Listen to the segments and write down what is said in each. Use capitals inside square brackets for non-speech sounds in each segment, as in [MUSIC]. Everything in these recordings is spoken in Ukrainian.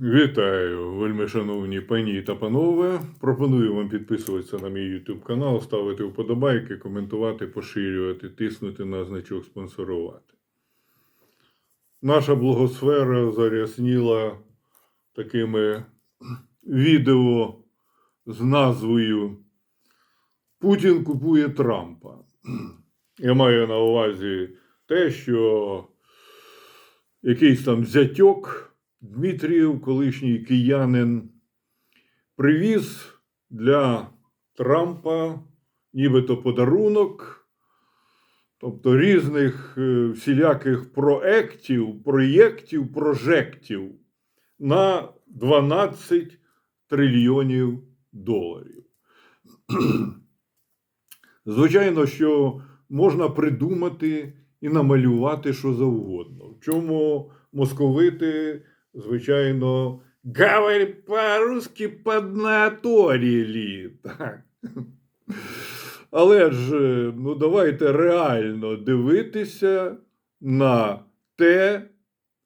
Вітаю, вельми шановні пані та панове. Пропоную вам підписуватися на мій YouTube канал, ставити вподобайки, коментувати, поширювати, тиснути на значок спонсорувати. Наша блогосфера зарясніла такими відео з назвою Путін купує Трампа. Я маю на увазі те, що якийсь там зятьок Дмитрієв, колишній киянин, привіз для Трампа нібито подарунок, тобто різних е, всіляких проектів, проєктів, прожектів на 12 трильйонів доларів. [CLEARS THROAT] Звичайно, що можна придумати і намалювати що завгодно. В чому московити, звичайно, говорять по-русски поднаторілі. Але ж, ну давайте реально дивитися на те,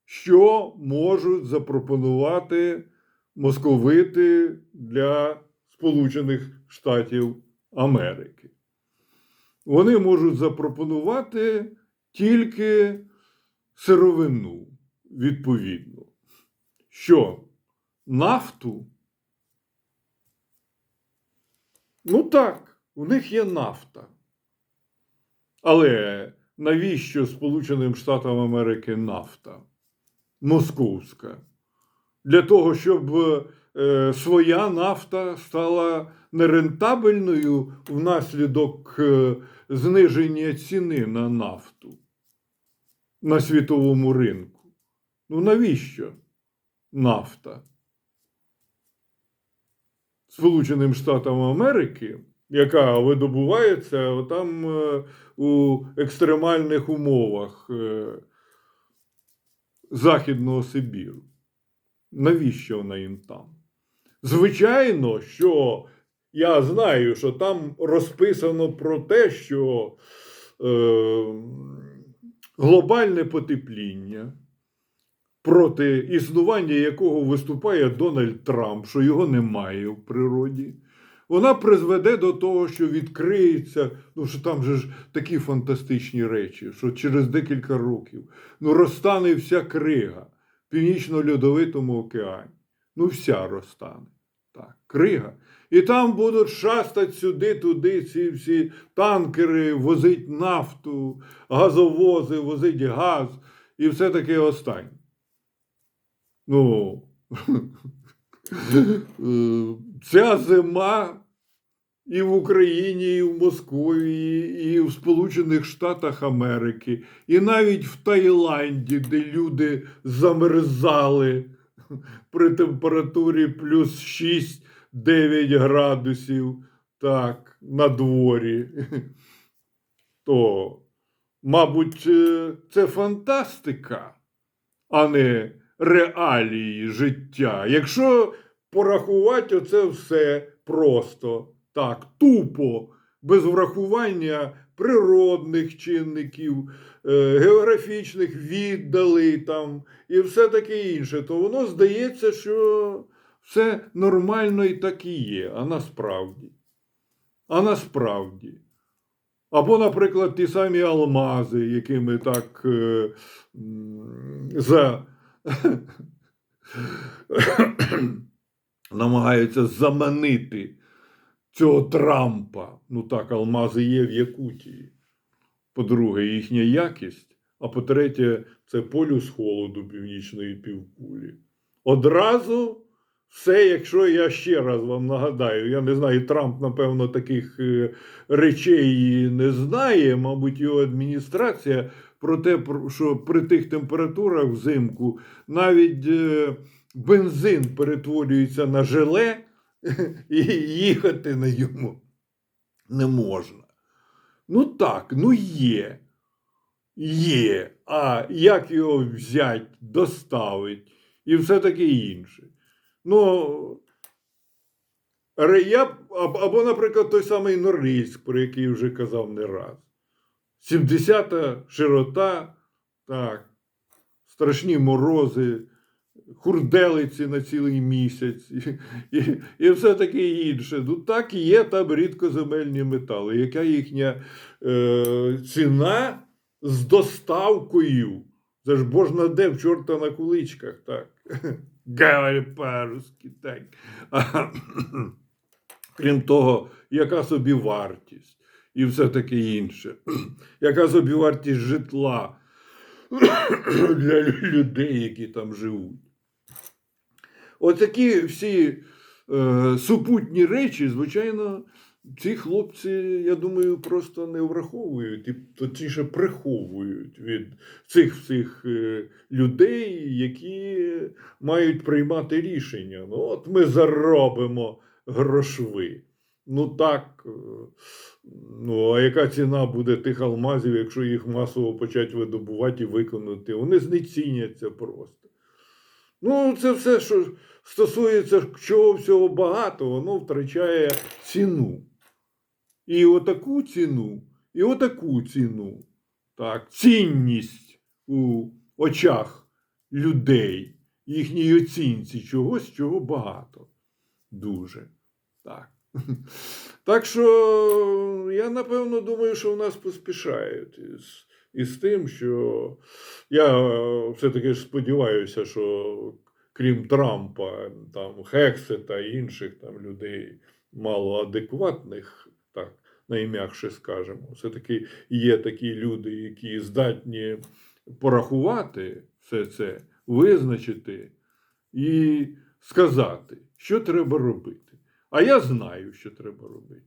що можуть запропонувати московити для Сполучених Штатів Америки. Вони можуть запропонувати тільки сировину відповідну. Що? Нафту? Ну так, у них є нафта. Але навіщо Сполученим Штатам Америки нафта? Московська. Для того, щоб е, своя нафта стала нерентабельною внаслідок е, зниження ціни на нафту на світовому ринку. Ну навіщо нафта? Сполученим Штатам Америки, яка видобувається там е, у екстремальних умовах е, Західного Сибіру. Навіщо вона їм там? Звичайно, що я знаю, що там розписано про те, що е, глобальне потепління, проти існування якого виступає Дональд Трамп, що його немає в природі, вона призведе до того, що відкриється, ну що там же ж такі фантастичні речі, що через декілька років ну, розтане вся крига в Північно-Льодовитому океані. Ну, вся розтане. Так, крига. І там будуть шастати сюди-туди ці всі танкери, возить нафту, газовози, возить газ і все таке останнє. Ну, е, ця зима і в Україні, і в Москві, і в Сполучених Штатах Америки, і навіть в Таїланді, де люди замерзали при температурі плюс 6-9 градусів так, на дворі, то, мабуть, е, це фантастика, а не реалії життя. Якщо порахувати оце все просто так, тупо, без врахування природних чинників, е, географічних віддалей там і все таке інше, то воно здається, що все нормально і так і є, а насправді. А насправді. Або, наприклад, ті самі алмази, якими так е, за... [COUGHS] намагаються заманити цього Трампа. Ну так, алмази є в Якутії. По-друге, їхня якість. А по-третє, це полюс холоду північної півкулі. Одразу все, якщо я ще раз вам нагадаю, я не знаю, Трамп, напевно, таких е, речей не знає, мабуть, його адміністрація про те, що при тих температурах взимку навіть е, бензин перетворюється на желе, [LAUGHS] і їхати на йому не можна. Ну так, ну є. Є. А як його взять, доставить і все таке інше. Ну, я, або, наприклад, той самий Норильськ, про який вже казав не раз. 70-та широта, так, страшні морози, хурделиці на цілий місяць і, і, і все таке інше. Ну так і є там рідкоземельні метали. Яка їхня е, ціна з доставкою? Це ж божна де в чорта на куличках, так. [LAUGHS] Говори по-русски, так. [CLEARS THROAT] Крім того, яка собі вартість і все таке інше. [CLEARS THROAT] Яка собі вартість житла [CLEARS THROAT] для людей, які там живуть. Отакі всі е, супутні речі, звичайно, ці хлопці, я думаю, просто не враховують і точніше приховують від цих всіх е, людей, які мають приймати рішення. Ну, от ми заробимо грошви. Ну так. е, Ну, а яка ціна буде тих алмазів, якщо їх масово почать видобувати і виконати? Вони знеціняться просто. Ну, це все, що стосується чого всього багато, воно втрачає ціну. І отаку ціну, і отаку ціну. Так, цінність у очах людей, їхній оцінці чогось, чого багато. Дуже. Так. Так що я напевно думаю, що в нас поспішають із, із тим, що я е, все-таки ж сподіваюся, що крім Трампа, там Хекси та інших там людей малоадекватних, так найм'якше скажемо, все-таки є такі люди, які здатні порахувати все це, визначити і сказати, що треба робити. А я знаю, що треба робити.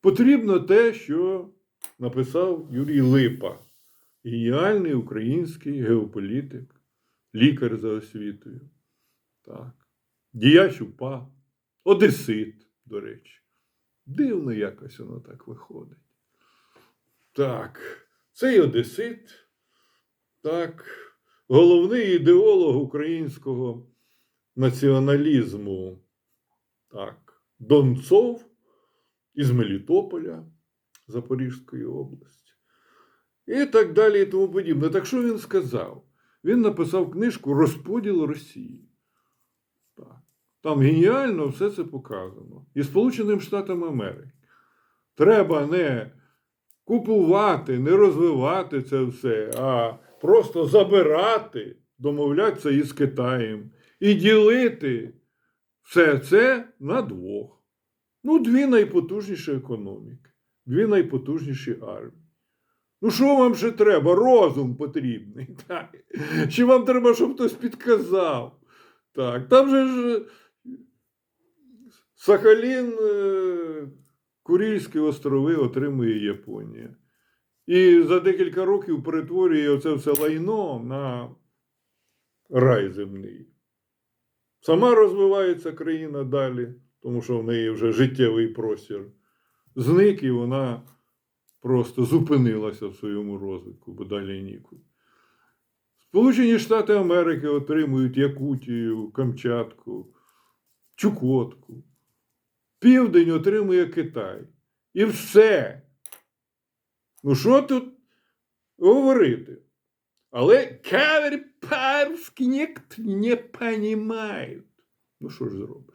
Потрібно те, що написав Юрій Липа, геніальний український геополітик, лікар за освітою. Так. Діяч УПА, Одесит, до речі. Дивно якось воно так виходить. Так, цей Одесит, так, головний ідеолог українського націоналізму. Так. Донцов із Мелітополя Запорізької області. І так далі, і тому подібне. Так що він сказав? Він написав книжку Розподіл Росії. Так. Там геніально все це показано. І Сполученим Штатам Америки. Треба не купувати, не розвивати це все, а просто забирати, домовлятися із Китаєм і ділити все це на двох. Ну, дві найпотужніші економіки, дві найпотужніші армії. Ну, що вам ще треба? Розум потрібний. [LAUGHS] Так? Чи вам треба, щоб хтось підказав? Так, там же ж Сахалін, е, Курильські острови отримує Японія. І за декілька років перетворює оце все лайно на рай земний. Сама розвивається країна далі, тому що в неї вже життєвий простір зник, і вона просто зупинилася в своєму розвитку, бо далі нікуди. Сполучені Штати Америки отримують Якутію, Камчатку, Чукотку. Південь отримує Китай. І все. Ну, що тут говорити? Але кавер не понімають. Ну, що ж зробиш?